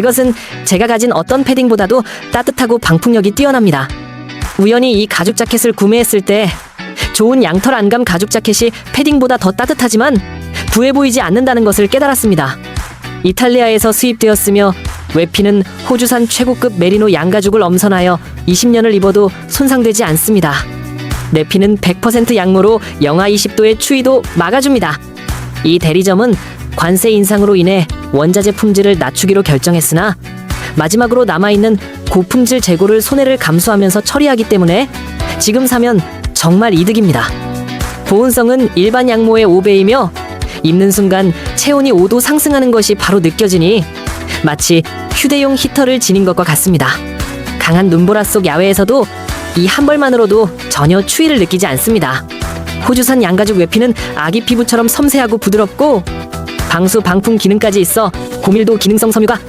그것은 제가 가진 어떤 패딩보다도 따뜻하고 방풍력이 뛰어납니다. 우연히 이 가죽 자켓을 구매했을 때 좋은 양털 안감 가죽 자켓이 패딩보다 더 따뜻하지만 부해 보이지 않는다는 것을 깨달았습니다. 이탈리아에서 수입되었으며 외피는 호주산 최고급 메리노 양가죽을 엄선하여 20년을 입어도 손상되지 않습니다. 내피는 100% 양모로 영하 20도의 추위도 막아줍니다. 이 대리점은 관세 인상으로 인해 원자재 품질을 낮추기로 결정했으나 마지막으로 남아있는 고품질 재고를 손해를 감수하면서 처리하기 때문에 지금 사면 정말 이득입니다. 보온성은 일반 양모의 5배이며 입는 순간 체온이 5도 상승하는 것이 바로 느껴지니 마치 휴대용 히터를 지닌 것과 같습니다. 강한 눈보라 속 야외에서도 이 한 벌만으로도 전혀 추위를 느끼지 않습니다. 호주산 양가죽 외피는 아기 피부처럼 섬세하고 부드럽고 방수 방풍 기능까지 있어. 고밀도 기능성 섬유가